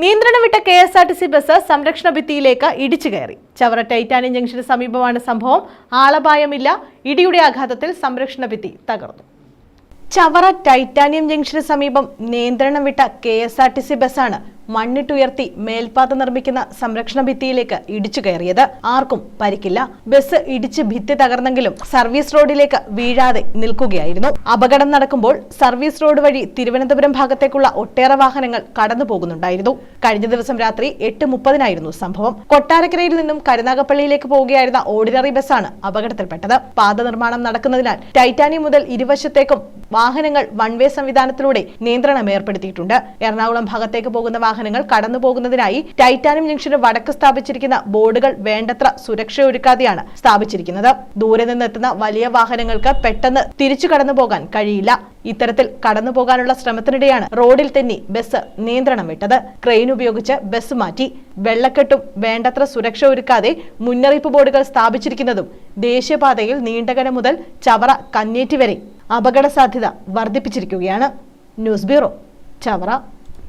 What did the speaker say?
നിയന്ത്രണം വിട്ട K S R T C bus സംരക്ഷണ ഭിത്തിയിലേക്ക് ഇടിച്ചു കയറി. ചവറ ടൈറ്റാനിയം ജംഗ്ഷന് സമീപമാണ് സംഭവം. ആളപായമില്ല. ഇടിയുടെ ആഘാതത്തിൽ സംരക്ഷണ ഭിത്തി തകർന്നു. ചവറ ടൈറ്റാനിയം ജംഗ്ഷന് സമീപം നിയന്ത്രണം വിട്ട K S R T C ബസ്സാണ് മണ്ണിട്ടുയർത്തി മേൽപ്പാത നിർമ്മിക്കുന്ന സംരക്ഷണ ഭിത്തിയിലേക്ക് ഇടിച്ചു കയറിയത്. ആർക്കും പരിക്കില്ല. ബസ് ഇടിച്ച് ഭിത്തി തകർന്നെങ്കിലും സർവീസ് റോഡിലേക്ക് വീഴാതെ നിൽക്കുകയായിരുന്നു. അപകടം നടക്കുമ്പോൾ സർവീസ് റോഡ് വഴി തിരുവനന്തപുരം ഭാഗത്തേക്കുള്ള ഒട്ടേറെ വാഹനങ്ങൾ കടന്നു പോകുന്നുണ്ടായിരുന്നു കഴിഞ്ഞ ദിവസം രാത്രി എട്ട് മുപ്പതിനായിരുന്നു സംഭവം. കൊട്ടാരക്കരയിൽ നിന്നും കരുനാഗപ്പള്ളിയിലേക്ക് പോവുകയായിരുന്ന ഓർഡിനറി ബസ്സാണ് അപകടത്തിൽപ്പെട്ടത്. പാത നിർമ്മാണം നടക്കുന്നതിനാൽ ടൈറ്റാനിയം മുതൽ ഇരുവശത്തേക്കും വാഹനങ്ങൾ വൺവേ സംവിധാനത്തിലൂടെ നിയന്ത്രണം ഏർപ്പെടുത്തിയിട്ടുണ്ട്. എറണാകുളം ഭാഗത്തേക്ക് പോകുന്ന വാഹനങ്ങൾ കടന്നുപോകുന്നതിനായി ടൈറ്റാനിയം ജംഗ്ഷന് വടക്ക് സ്ഥാപിച്ചിരിക്കുന്ന ബോർഡുകൾ വേണ്ടത്ര സുരക്ഷയൊരുക്കാതെയാണ് സ്ഥാപിച്ചിരിക്കുന്നത്. ദൂരെ നിന്നെത്തുന്ന വലിയ വാഹനങ്ങൾക്ക് പെട്ടെന്ന് തിരിച്ചു കടന്നുപോകാൻ കഴിയില്ല. ഇത്തരത്തിൽ കടന്നുപോകാനുള്ള ശ്രമത്തിനിടെയാണ് റോഡിൽ തന്നെ ബസ് നിയന്ത്രണം വിട്ടത്. ക്രെയിൻ ഉപയോഗിച്ച് ബസ് മാറ്റി. വെള്ളക്കെട്ടും വേണ്ടത്ര സുരക്ഷ ഒരുക്കാതെ മുന്നറിയിപ്പ് ബോർഡുകൾ സ്ഥാപിച്ചിരിക്കുന്നതും ദേശീയപാതയിൽ നീണ്ടകര മുതൽ ചവറ കന്നേറ്റി വരെ അപകട സാധ്യത വർദ്ധിപ്പിച്ചിരിക്കുകയാണ്. News bureau Chavara.